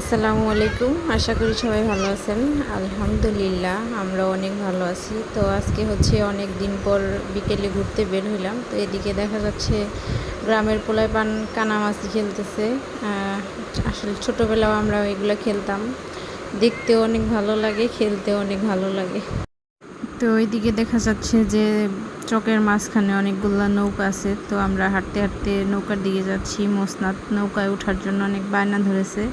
আসসালামু আলাইকুম। আশা করি সবাই ভালো আছেন। আলহামদুলিল্লাহ আমরা অনেক ভালো আছি। তো আজকে হচ্ছে অনেক দিন পর বিকেলে ঘুরতে বের হইলাম। তো এদিকে দেখা যাচ্ছে গ্রামের পোলায় পান কানামাছি খেলতেছে। আসলে ছোটোবেলাও আমরা এগুলো খেলতাম। দেখতেও অনেক ভালো লাগে খেলতে অনেক ভালো লাগে। তো ওইদিকে দেখা যাচ্ছে যে চকের মাঝখানে অনেকগুলো নৌকা আছে। তো আমরা হাঁটতে হাঁটতে নৌকার দিকে যাচ্ছি। মোসনাদ নৌকায় ওঠার জন্য অনেক বায়না ধরেছে।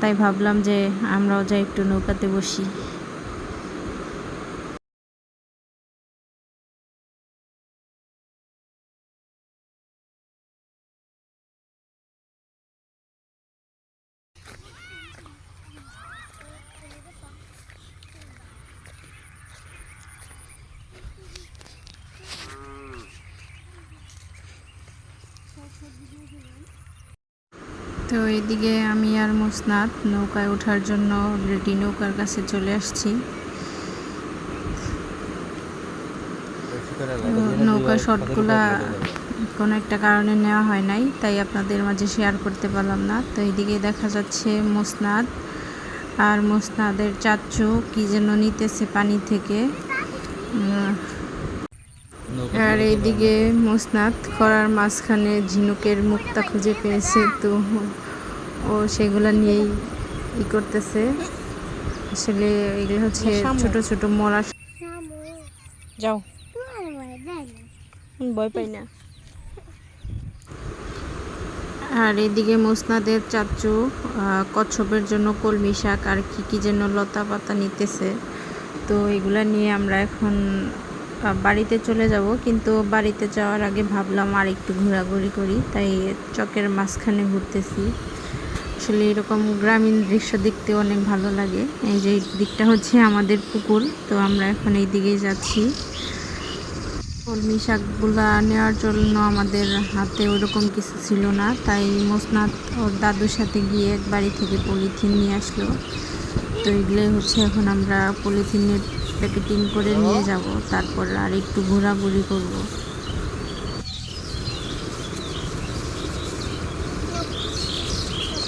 তাই ভাবলাম যে আমরাও যাই একটু নৌকাতে বসি। তো এদিকে আমি আর মোসনাদ নৌকায় ওঠার জন্য অলরেডি নৌকার কাছে চলে আসছি। তো নৌকার শটগুলা কোনো একটা কারণে নেওয়া হয় নাই তাই আপনাদের মাঝে শেয়ার করতে পারলাম না। তো এইদিকে দেখা যাচ্ছে মোসনাদ আর মোসনাদের চাচ্চু কি যেন নিতেছে পানি থেকে। আর এইদিকে মোসনাদ খরার মাঝখানে ঝিনুকের মুক্তা খুঁজে পেয়েছে তো ও সেগুলো নিয়েই ই করতেছে। আসলে এগুলো হচ্ছে ছোট ছোট মরা যাও। ভয় পাই না। আর এদিকে মোসনাদের চাচু আহ, কচ্ছপের জন্য কলমি শাক আর কি কি যেন লতা পাতা নিতেছে। তো এগুলা নিয়ে আমরা এখন বাড়িতে চলে যাব, কিন্তু বাড়িতে যাওয়ার আগে ভাবলাম আর একটু ঘোরাঘুরি করি, তাই চকের মাঝখানে ঘুরতেছি। আসলে এরকম গ্রামীণ দৃশ্য দেখতে অনেক ভালো লাগে। এই যে দিকটা হচ্ছে আমাদের পুকুর, তো আমরা এখন এই দিকেই যাচ্ছি। কলমি শাকগুলা নেওয়ার জন্য আমাদের হাতে ওরকম কিছু ছিল না। তাই মোসনাদ ওর দাদুর সাথে গিয়ে এক বাড়ি থেকে পলিথিন নিয়ে আসলো। তো এগুলো হচ্ছে এখন আমরা পলিথিনের প্যাকেটিং করে নিয়ে যাব। তারপর আর একটু ঘোরাঘুরি করব।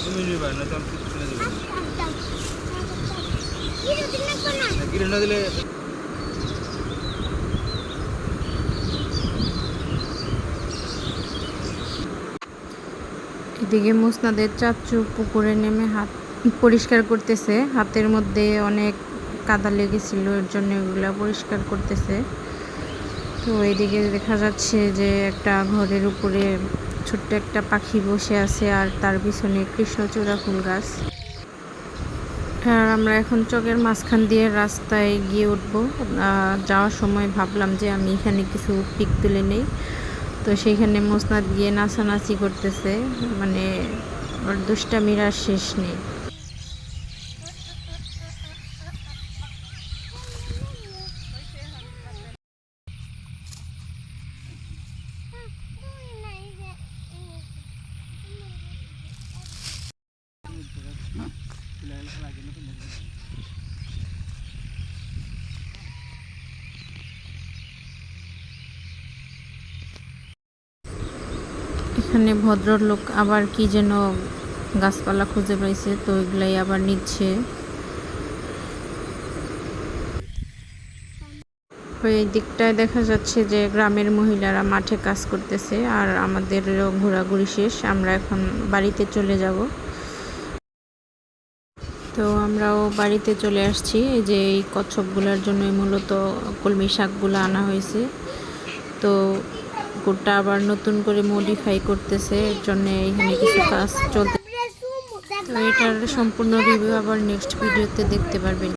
তুমি না তো আমি কিনে না দিলে এদিকে মোসনাদের চাচু পুকুরে নেমে হাত পরিষ্কার করতেছে, হাতের মধ্যে অনেক কাদা লেগেছিল, এর জন্য এগুলা পরিষ্কার করতেছে। তো এদিকে দেখা যাচ্ছে যে একটা ঘরের উপরে ছোট্ট একটা পাখি বসে আছে আর তার পিছনে কৃষ্ণচূড়া ফুল গাছ। আর আমরা এখন চকের মাঝখান দিয়ে রাস্তায় গিয়ে উঠবো। যাওয়ার সময় ভাবলাম যে আমি এখানে কিছু পিক তুলে নেই। তো সেইখানে মোসনাদ গিয়ে নাচানাচি করতেছে। মানে ওর দুষ্টামির শেষ নেই। এখানে ভদ্রলোক আবার কি যেন গাছপালা খুঁজে পাইছে, তো এগুলাই আবার নিচ্ছে। ওই দিকটায় দেখা যাচ্ছে যে গ্রামের মহিলারা মাঠে কাজ করতেছে আর আমাদের ঘোরাঘুরি শেষ, আমরা এখন বাড়িতে চলে যাব। তো আমরাও বাড়িতে চলে আসছি, এই যে এই কচ্ছপগুলোর জন্যই মূলত কলমি শাকগুলো আনা হয়েছে। তো কুকুরটা আবার নতুন করে মডিফাই করতেছে এর জন্য এখানে কিছু কাজ চলতে তো এটার সম্পূর্ণ রিভিউ আবার নেক্সট ভিডিওতে দেখতে পারবেন।